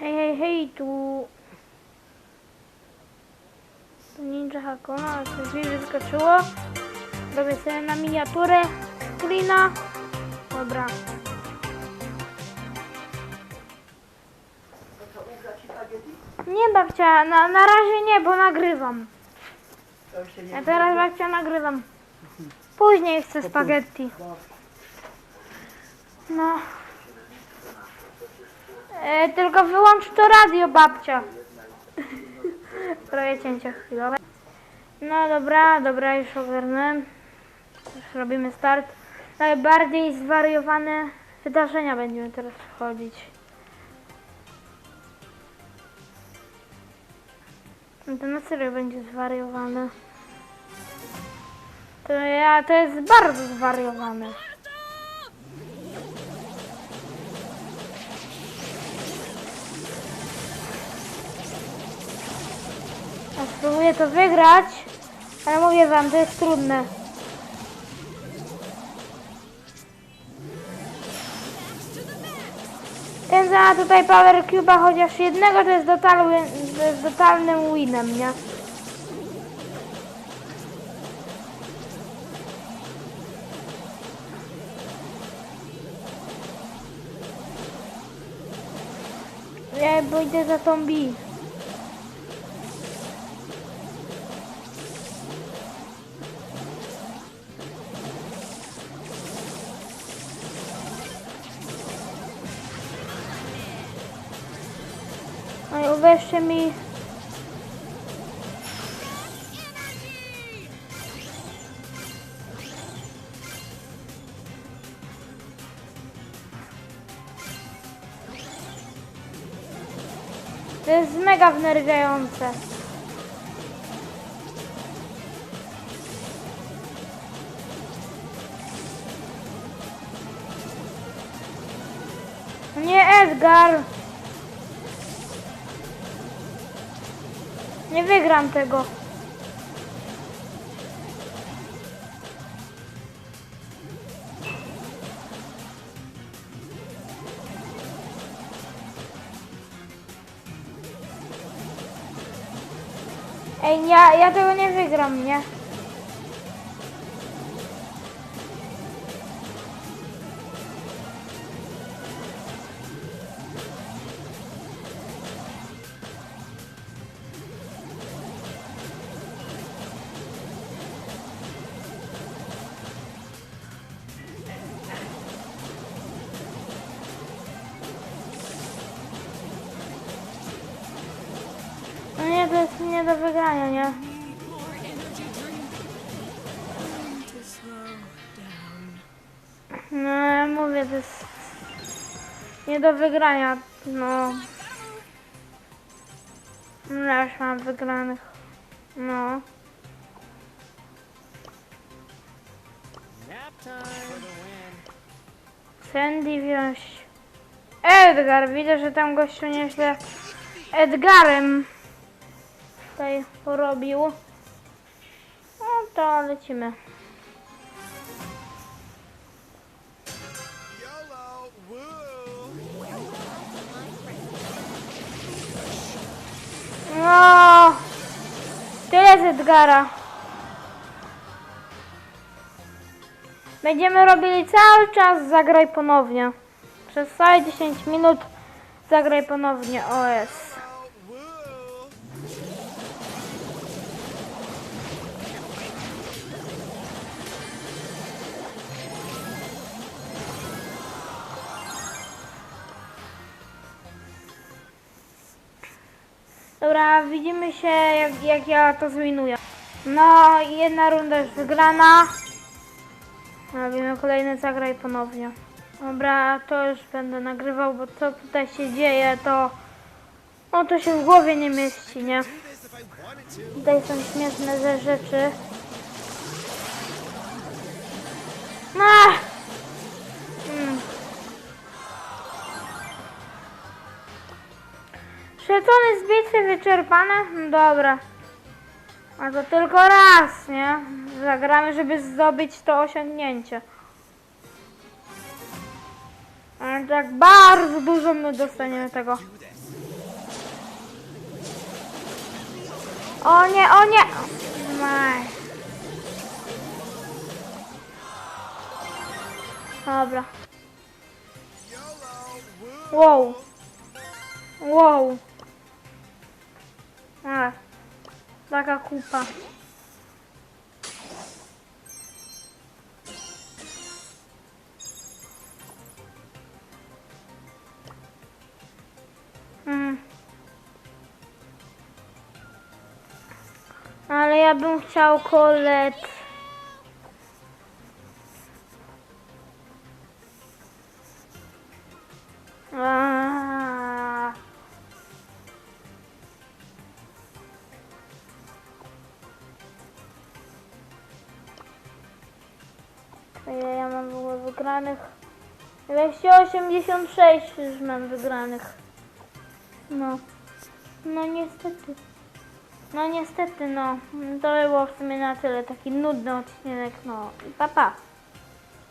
Hej, hej, hej, tu... Ninja Hakuna, coś mi wyskoczyło. Robię sobie na miniaturę screena. Dobra. Nie babcia, na, na razie nie, bo nagrywam. Ja teraz babcia nagrywam. Później chcę spaghetti. No. E, tylko wyłącz to radio, babcia. Trochę cięcia chwilowe. No dobra, dobra, już ogarnąłem. Już robimy start. Najbardziej zwariowane wydarzenia będziemy teraz wchodzić. No to na serio będzie zwariowane. To ja, to jest bardzo zwariowane. Spróbuję to wygrać, ale mówię wam, to jest trudne. Ten za tutaj Power Cube'a chociaż jednego to jest, total to jest totalnym winem, nie? Ja pójdę za bi. Uwierzcie mi, to jest mega wnerwiające. Nie Edgar! Nie wygram tego. Ej, ja, ja tego nie wygram, nie? Nie, do wygrania, nie? No, ja mówię, to jest nie do wygrania, no. Ja już mam wygranych. No. Sandy wziąć. Edgar, widzę, że tam gościu nieźle Edgarem tutaj porobił. No to lecimy. No, tyle z Edgara. Będziemy robili cały czas zagraj ponownie. Przez całe 10 minut zagraj ponownie OS. Dobra, widzimy się jak, jak ja to zwinuję. No, jedna runda już wygrana. Robimy kolejny zagraj ponownie. Dobra, to już będę nagrywał, bo co tutaj się dzieje, to... No to się w głowie nie mieści, nie? Tutaj są śmieszne ze rzeczy. Przelecone z bitwy wyczerpane? No dobra. A to tylko raz, nie? Zagramy, żeby zdobyć to osiągnięcie. Ale tak bardzo dużo my dostaniemy tego. O nie, o nie! Maj. Dobra. Wow. Wow. A, taka kupa. Mm. Ale ja bym chciał kolet. Ile ja mam w ogóle wygranych? 286 już mam wygranych. No. No niestety. No niestety, no. To było w sumie na tyle. Taki nudny odcinek, no. I papa. Pa.